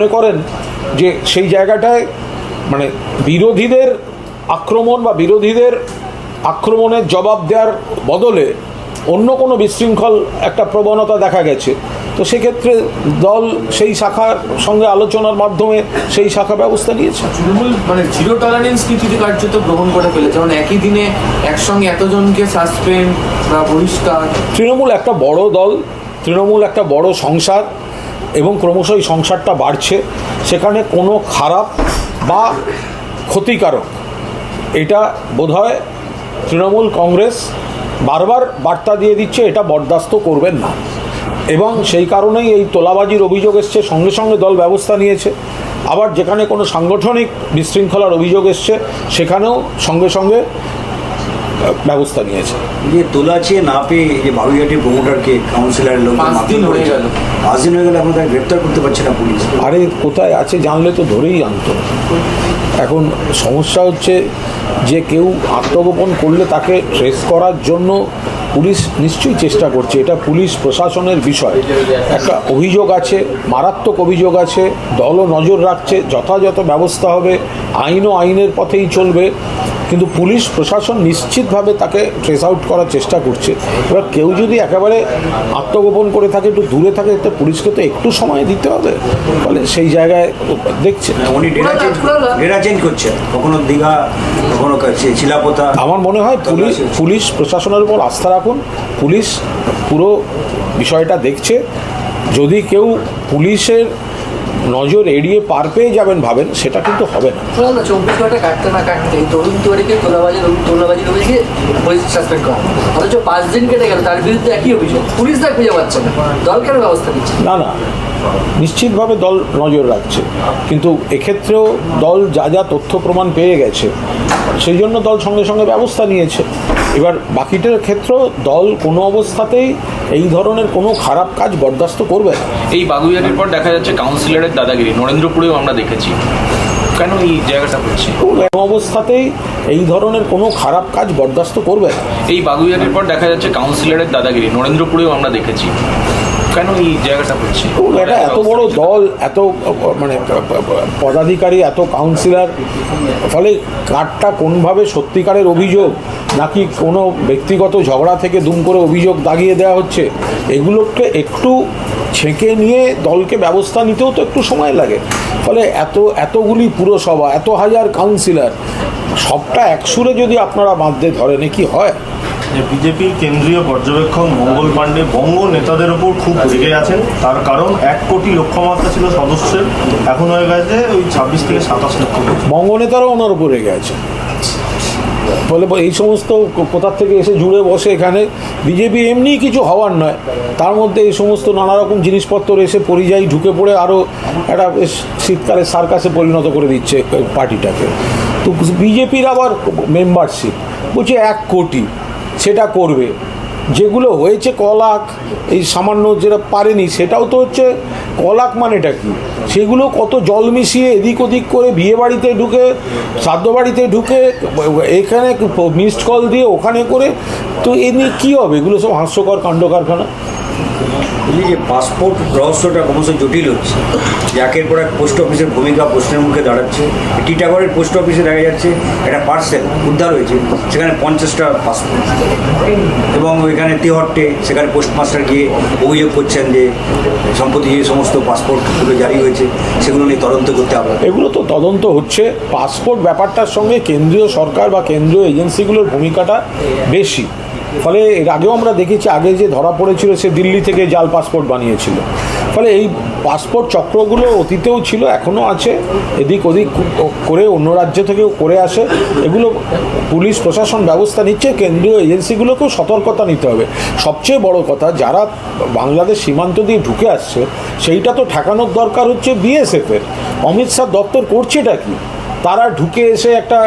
মনে করেন যে সেই জায়গাটায় মানে বিরোধীদের আক্রমণ বা বিরোধীদের আক্রমণের জবাব দেওয়ার বদলে অন্য কোনো বিশৃঙ্খল একটা প্রবণতা দেখা গেছে। তো সেক্ষেত্রে দল সেই শাখার সঙ্গে আলোচনার মাধ্যমে সেই শাখা ব্যবস্থা নিয়েছে। তৃণমূল মানে জিরো টলারেন্স নীতিতে কার্যত গ্রহণ করে ফেলেছে। যেমন একই দিনে একসঙ্গে এতজনকে সাসপেন্ড বা বহিষ্কার। তৃণমূল একটা বড় দল তৃণমূল একটা বড় সংসার এবং ক্রমশ এই সংসারটা বাড়ছে, সেখানে কোনো খারাপ বা ক্ষতিকারক। এটা বোধহয় তৃণমূল কংগ্রেস বারবার বার্তা দিয়ে দিচ্ছে, এটা বরদাস্ত করবেন না। এবং সেই কারণেই এই তোলাবাজির অভিযোগ এসছে, সঙ্গে সঙ্গে দল ব্যবস্থা নিয়েছে। আবার যেখানে কোনো সাংগঠনিক বিশৃঙ্খলার অভিযোগ এসছে, সেখানেও সঙ্গে সঙ্গে ব্যবস্থা নিয়েছে। যে তোলাচিয়ে না পেয়ে যে বাবুইহাটির প্রমোটারকে কাউন্সিলরের লোক পাঁচ দিন হয়ে গেল। পাঁচ দিন হয়ে গেলে এখন তাকে গ্রেপ্তার করতে পারছে না পুলিশ। আরে কোথায় আছে জানলে তো ধরেই আনতো এখন সমস্যা হচ্ছে যে কেউ আত্মগোপন করলে তাকে ট্রেস করার জন্য পুলিশ নিশ্চয়ই চেষ্টা করছে। এটা পুলিশ প্রশাসনের বিষয়। একটা অভিযোগ আছে মারাত্মক অভিযোগ আছে দলও নজর রাখছে যথাযথ ব্যবস্থা হবে আইনও আইনের পথেই চলবে। কিন্তু পুলিশ প্রশাসন নিশ্চিতভাবে তাকে ট্রেস আউট করার চেষ্টা করছে। এবার কেউ যদি একেবারে আত্মগোপন করে থাকে একটু দূরে থাকে তো পুলিশকে তো একটু সময় দিতে হবে। ফলে সেই জায়গায় দেখছে। উনি ডেরা চেঞ্জ ডেরা করছেন। কখনো দীঘা কখনো কাছে- চিলাপোতা আমার মনে হয় পুলিশ পুলিশ প্রশাসনের উপর আস্থা রাখুন। পুলিশ পুরো বিষয়টা দেখছে। যদি কেউ পুলিশের নজর এড়িয়ে পার পেয়ে যাবেন ভাবেন সেটা কিন্তু হবে না। চব্বিশ ঘণ্টা কাটতে না কাটতে তরুণ তিওয়ারিকে তোলাবাজির অভি- তোলাবাজির অভিযোগে পুলিশ সাসপেন্ড করা। অথচ পাঁচ দিন কেটে গেল তার বিরুদ্ধে একই অভিযোগ। পুলিশ তার খুঁজে পাচ্ছে না। দল কেন ব্যবস্থা নিচ্ছে? না না। নিশ্চিতভাবে দল নজর রাখছে। কিন্তু এক্ষেত্রেও দল যা যা তথ্য প্রমাণ পেয়ে গেছে সেই জন্য দল সঙ্গে সঙ্গে ব্যবস্থা নিয়েছে। এবার বাকিটার ক্ষেত্র দল কোনো অবস্থাতেই এই ধরনের কোনো খারাপ কাজ বরদাস্ত করবে না। এই বাগুইয়ারির পর দেখা যাচ্ছে কাউন্সিলরের দাদাগিরি। নরেন্দ্রপুরেও আমরা দেখেছি। কেন এই জায়গাটা হচ্ছে? কোনো অবস্থাতেই এই ধরনের কোনো খারাপ কাজ বরদাস্ত করবে না। এই বাগুইয়ারির পর দেখা যাচ্ছে কাউন্সিলরের দাদাগিরি। নরেন্দ্রপুরেও আমরা দেখেছি। কেন এই জায়গাটা এটা এত বড় দল এত মানে পদাধিকারী এত কাউন্সিলর ফলে কারটা কোনভাবে সত্যিকারের অভিযোগ নাকি কোনো ব্যক্তিগত ঝগড়া থেকে দুম করে অভিযোগ দাগিয়ে দেওয়া হচ্ছে? এগুলোকে একটু ছেঁকে নিয়ে দলকে ব্যবস্থা নিতেও তো একটু সময় লাগে। ফলে এত এতগুলি পুরসভা এত হাজার কাউন্সিলর সবটা একসুরে যদি আপনারা বাঁধতে ধরেন কি হয়? যে বিজেপির কেন্দ্রীয় পর্যবেক্ষক মঙ্গল পাণ্ডে বঙ্গ নেতাদের উপর খুব রেগে আছেন। তার কারণ এক কোটি লক্ষ্যমাত্রা ছিল সদস্যের। এখন হয়ে গেছে ওই ছাব্বিশ থেকে সাতাশ লক্ষ বঙ্গনেতারাও ওনার উপরে রেগে আছে ফলে এই সমস্ত কোথার থেকে এসে জুড়ে বসে এখানে? বিজেপি এমনি কিছু হওয়ার নয়। তার মধ্যে এই সমস্ত নানা রকম জিনিসপত্র এসে পরিযায়ী ঢুকে পড়ে আরও একটা শীতকালে সার্কাসে পরিণত করে দিচ্ছে পার্টিটাকে। তো বিজেপির আবার মেম্বারশিপ বলছে এক কোটি। সেটা করবে। যেগুলো হয়েছে কলাক, এই সামান্য যেটা পারেনি, সেটাও তো হচ্ছে কলাক মানেটা কি? সেগুলো কত জল মিশিয়ে এদিক ওদিক করে বিয়ে বাড়িতে ঢুকে, শ্রাদ্ধ বাড়িতে ঢুকে, এখানে মিসড কল দিয়ে ওখানে করে, তো এ নিয়ে কী হবে? এগুলো সব হাস্যকর কাণ্ড কারখানা। এই যে পাসপোর্ট রহস্যটা ক্রমশ জটিল হচ্ছে। যে একের পর এক পোস্ট অফিসের ভূমিকা প্রশ্নের মুখে দাঁড়াচ্ছে। টিটাগড়ের পোস্ট অফিসে দেখা যাচ্ছে একটা পার্সেল উদ্ধার হয়েছে, সেখানে পঞ্চাশটা পাসপোর্ট এবং ওইখানে তেহট্টে সেখানে পোস্টমাস্টার গিয়ে অভিযোগ করছেন যে সম্প্রতি যে সমস্ত পাসপোর্টগুলো জারি হয়েছে, সেগুলো নিয়ে তদন্ত করতে হবে। এগুলো তো তদন্ত হচ্ছে। পাসপোর্ট ব্যাপারটার সঙ্গে কেন্দ্রীয় সরকার বা কেন্দ্রীয় এজেন্সিগুলোর ভূমিকাটা বেশি। ফলে এর আগেও আমরা দেখেছি, আগে যে ধরা পড়েছিল সে দিল্লি থেকে জাল পাসপোর্ট বানিয়েছিল। ফলে এই পাসপোর্ট চক্রগুলো অতীতেও ছিল, এখনও আছে। এদিক ওদিক করে অন্য রাজ্য থেকেও করে আসে। এগুলো পুলিশ প্রশাসন ব্যবস্থা নিচ্ছে, কেন্দ্রীয় এজেন্সিগুলোকেও সতর্কতা নিতে হবে। সবচেয়ে বড় কথা, যারা বাংলাদেশ সীমান্ত দিয়ে ঢুকে আসছে, সেইটা তো ঠেকানোর দরকার হচ্ছে বিএসএফের অমিত শাহ দপ্তর করছেটা কি? তারা ঢুকে এসে একটা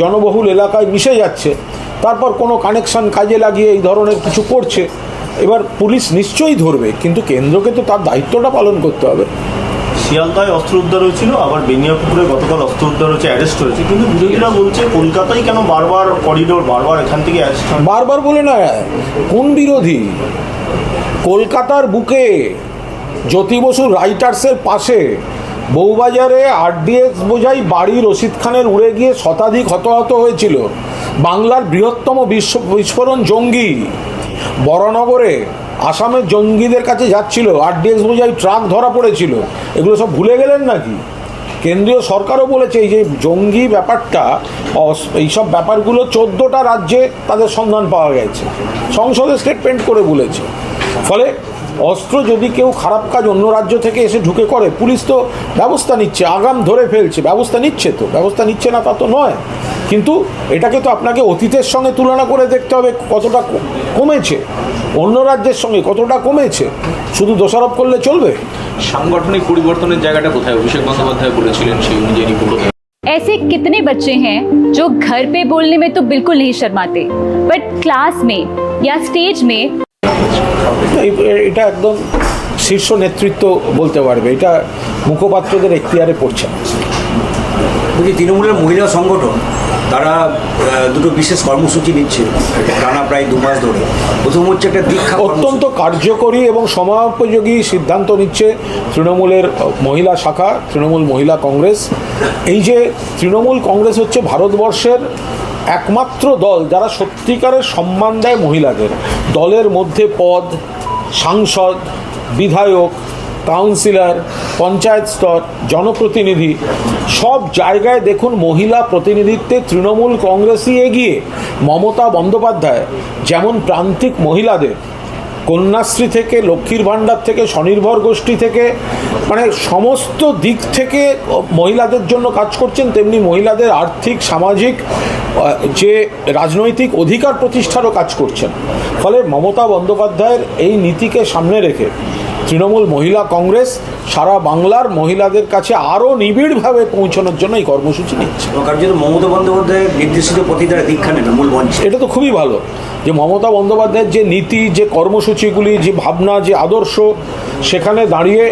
জনবহুল এলাকায় মিশে যাচ্ছে। তারপর কোনো কানেকশন কাজে লাগিয়ে এই ধরনের কিছু করছে এবার পুলিশ নিশ্চয়ই ধরবে কিন্তু কেন্দ্রকে তো তার দায়িত্বটা পালন করতে হবে। শিয়ালদায় অস্ত্র উদ্ধার হয়েছিল আবার বেনিয়াপুকুরে গতকাল অস্ত্র উদ্ধার হয়েছে অ্যারেস্ট হয়েছে কিন্তু বিরোধীরা বলছে কলকাতায় কেন বারবার করিডোর বারবার এখান থেকে অ্যারেস্ট বারবার বলে না কোন বিরোধী? কলকাতার বুকে জ্যোতি বসু রাইটার্সের পাশে বউবাজারে আরডিএক্স বোঝাই বাড়ি রশিদ খানের উড়ে গিয়ে শতাধিক হতাহত হয়েছিল। বাংলার বৃহত্তম বিশ্ব বিস্ফোরণ জঙ্গি। বড়নগরে আসামের জঙ্গিদের কাছে যাচ্ছিল, আরডিএক্স বোঝাই ট্রাক ধরা পড়েছিল। এগুলো সব ভুলে গেলেন নাকি? কেন্দ্রীয় সরকারও বলেছে, এই যে জঙ্গি ব্যাপারটা এইসব ব্যাপারগুলো চোদ্দোটা রাজ্যে তাদের সন্ধান পাওয়া গেছে। সংসদে স্টেটমেন্ট করে বলেছে। ফলে অস্ত্র যদি কেউ খারাপ কাজ অন্য রাজ্য থেকে এসে ঢুকে করে পুলিশ তো ব্যবস্থা নিচ্ছে আগাম ধরে ফেলছে ব্যবস্থা নিচ্ছে তো ব্যবস্থা নিচ্ছে না তা তো নয় কিন্তু এটাকে তো আপনাকে অতীতের সঙ্গে তুলনা করে দেখতে হবে কতটা ক- কমেছে অন্য রাজ্যের সঙ্গে কতটা কমেছে শুধু দোষারোপ করলে চলবে সাংগঠনিক পরিবর্তনের জায়গাটা কোথায় অভিষেক বন্দ্যোপাধ্যায় বলেছিলেন সেই অনুযায়ী রিপোর্ট ऐसे कितने बच्चे हैं जो घर पे बोलने में तो बिल्कुल नहीं शर्माते बट क्लास में या स्टेज में এই- এটা একদম শীর্ষ নেতৃত্ব বলতে পারবে। এটা মুখপাত্রদের এখতিয়ারে পড়ছে। বলছি তৃণমূলের মহিলা সংগঠন তারা দুটো বিশেষ কর্মসূচি নিচ্ছে টানা প্রায় দু মাস ধরে। প্রথম হচ্ছে একটা দীক্ষা অত্যন্ত কার্যকরী এবং সমাপযোগী সিদ্ধান্ত নিচ্ছে তৃণমূলের মহিলা শাখা তৃণমূল মহিলা কংগ্রেস। এই যে তৃণমূল কংগ্রেস হচ্ছে ভারতবর্ষের একমাত্র দল যারা সত্যিকারের সম্মান দেয় মহিলাদের। দলের মধ্যে পদ সাংসদ, বিধায়ক, কাউন্সিলর, পঞ্চায়েত স্তর, জনপ্রতিনিধি, সব জায়গায় দেখুন মহিলা প্রতিনিধিত্বে তৃণমূল কংগ্রেসই এগিয়ে মমতা বন্দ্যোপাধ্যায় যেমন প্রান্তিক মহিলাদের কন্যাশ্রী থেকে, লক্ষ্মীর ভাণ্ডার থেকে, স্বনির্ভর গোষ্ঠী থেকে মানে সমস্ত দিক থেকে মহিলাদের জন্য কাজ করছেন, তেমনি মহিলাদের আর্থিক, সামাজিক যে রাজনৈতিক অধিকার প্রতিষ্ঠারও কাজ করছেন। ফলে মমতা বন্দ্যোপাধ্যায়ের এই নীতিকে সামনে রেখে তৃণমূল মহিলা কংগ্রেস সারা বাংলার মহিলাদের কাছে আরও নিবিড়ভাবে পৌঁছানোর জন্য এই কর্মসূচি নিচ্ছে। কার্যত মমতা বন্দ্যোপাধ্যায়ের নির্দেশিত পথে তারা দীক্ষা নেবে মূল মঞ্চে। এটা তো খুবই ভালো যে মমতা বন্দ্যোপাধ্যায়ের যে নীতি যে কর্মসূচিগুলি যে ভাবনা যে আদর্শ সেখানে দাঁড়িয়ে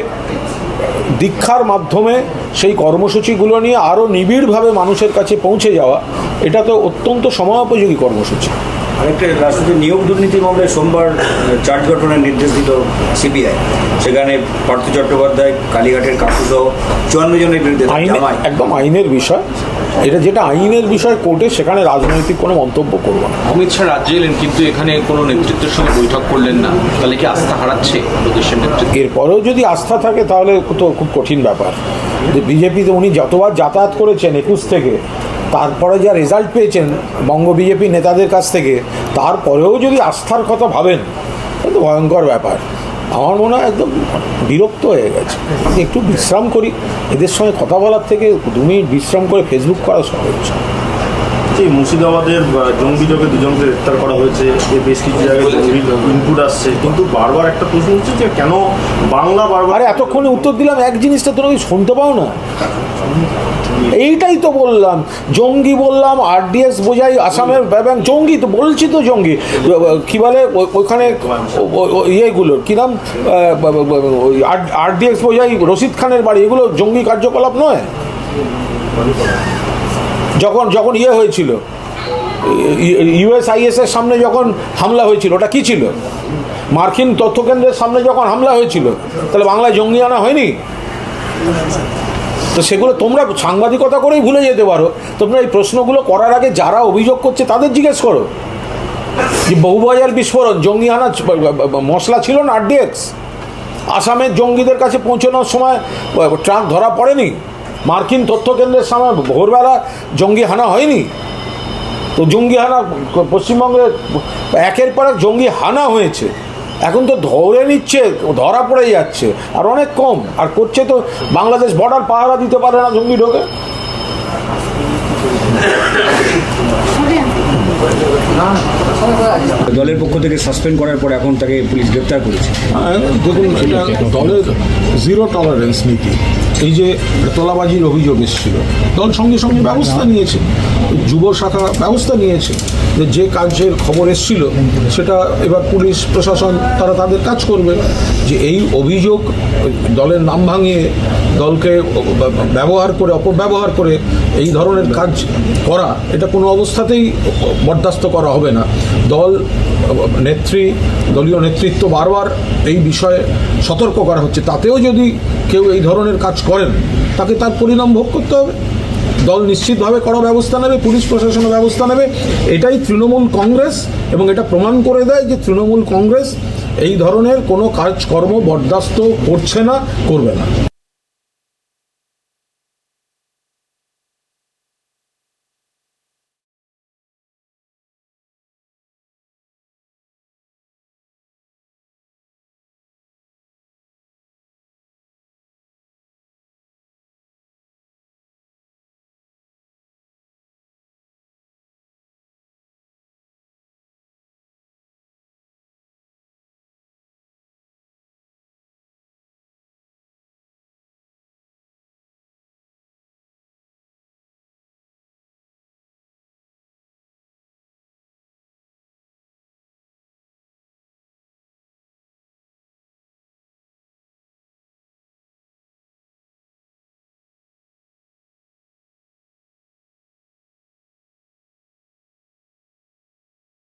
দীক্ষার মাধ্যমে সেই কর্মসূচিগুলো নিয়ে আরও নিবিড়ভাবে মানুষের কাছে পৌঁছে যাওয়া এটা তো অত্যন্ত সময়োপযোগী কর্মসূচি। আরেকটা রাষ্ট্রপতি নিয়োগ দুর্নীতি মামলায় সোমবার চার্জ গঠনের নির্দেশ দিল সিবিআই। সেখানে পার্থ চট্টোপাধ্যায় কালীঘাটের কাকুসহ চুয়ান্ন জনের বিরুদ্ধে একদম আইনের বিষয়। এটা যেটা আইনের বিষয় কোর্টে সেখানে রাজনৈতিক কোনো মন্তব্য করব না। অমিত শাহ রাজ্যে এলেন কিন্তু এখানে কোনো নেতৃত্বের সঙ্গে বৈঠক করলেন না। তাহলে কি আস্থা হারাচ্ছে প্রদেশের নেতৃত্ব? এরপরেও যদি আস্থা থাকে তাহলে তো খুব কঠিন ব্যাপার। যে বিজেপিতে উনি যতবার যাতায়াত করেছেন একুশ থেকে তারপরে যা রেজাল্ট পেয়েছেন বঙ্গ বিজেপি নেতাদের কাছ থেকে তারপরেও যদি আস্থার কথা ভাবেন এটা তো ভয়ঙ্কর ব্যাপার। আমার মনে হয় একদম বিরক্ত হয়ে গেছে। একটু বিশ্রাম করি। এদের সঙ্গে কথা বলার থেকে দু মিনিট বিশ্রাম করে ফেসবুক করা সহজ যে মুর্শিদাবাদের জঙ্গি যোগে দুজনকে গ্রেপ্তার করা হয়েছে। এ বেশ কিছু জায়গায় ইনপুট আসছে। কিন্তু বারবার একটা প্রশ্ন হচ্ছে যে কেন বাংলা বারবার আরে এতক্ষণে উত্তর দিলাম এক জিনিসটা তোমরা কি শুনতে পাও না? এইটাই তো বললাম। জঙ্গি বললাম আরডিএস বোঝাই, আসামের ব্যাপার জঙ্গি তো বলছি তো জঙ্গি। কি বলে, ও- ওখানে ও- ও- ও- ইয়েগুলো, কি নাম? আরডিএক্স বোঝাই, রশিদ খানের বাড়ি, এগুলো জঙ্গি কার্যকলাপ নয়? যখন যখন ইয়ে হয়েছিল ইউএসআইএস এর সামনে যখন হামলা হয়েছিল, ওটা কি ছিল? মার্কিন তথ্যকেন্দ্রের সামনে যখন হামলা হয়েছিল, তাহলে বাংলায় জঙ্গি আনা হয়নি? তো সেগুলো তোমরা সাংবাদিকতা করেই ভুলে যেতে পারো। তোমরা এই প্রশ্নগুলো করার আগে যারা অভিযোগ করছে তাদের জিজ্ঞেস করো। যে বহুবাজার বিস্ফোরণ জঙ্গি আনা মশলা ছিল না আরডিএক্স? আসামের জঙ্গিদের কাছে পৌঁছানোর সময়, ট্রাক ধরা পড়েনি? মার্কিন তথ্য কেন্দ্রের সামনে ভোরবেলা জঙ্গি হানা হয়নি? তো জঙ্গি হানা পশ্চিমবঙ্গে একের পর এক জঙ্গি হানা হয়েছে। এখন তো ধরে নিচ্ছে ধরা পড়ে যাচ্ছে আর অনেক কম। আর করছে তো বাংলাদেশ বর্ডার পাহারা দিতে পারে না জঙ্গি ঢোকে। দলের পক্ষ থেকে সাসপেন্ড করার পর এখন তাকে পুলিশ গ্রেপ্তার করেছে। দেখুন এটা দলের জিরো টলারেন্স নীতি। এই যে তোলাবাজির অভিযোগ এসেছিল দল সঙ্গে সঙ্গে ব্যবস্থা নিয়েছে। যুব শাখা ব্যবস্থা নিয়েছে যে যে কাজের খবর এসেছিল, সেটা এবার পুলিশ, প্রশাসন, তারা তাদের কাজ করবে। যে এই অভিযোগ দলের নাম ভাঙিয়ে দলকে ব্যবহার করে, অপব্যবহার করে এই ধরনের কাজ করা, এটা কোনো অবস্থাতেই বরদাস্ত করা হবে না। দল, নেত্রী, দলীয় নেতৃত্ব বারবার এই বিষয়ে সতর্ক করা হচ্ছে। তাতেও যদি কেউ এই ধরনের কাজ করেন, তাকে তার পরিণাম ভোগ করতে হবে। দল নিশ্চিতভাবে কড়া ব্যবস্থা নেবে, পুলিশ প্রশাসনের ব্যবস্থা নেবে। এটাই তৃণমূল কংগ্রেস এবং এটা প্রমাণ করে দেয় যে তৃণমূল কংগ্রেস এই ধরনের কোনো কাজকর্ম বরদাস্ত করছে না, করবে না।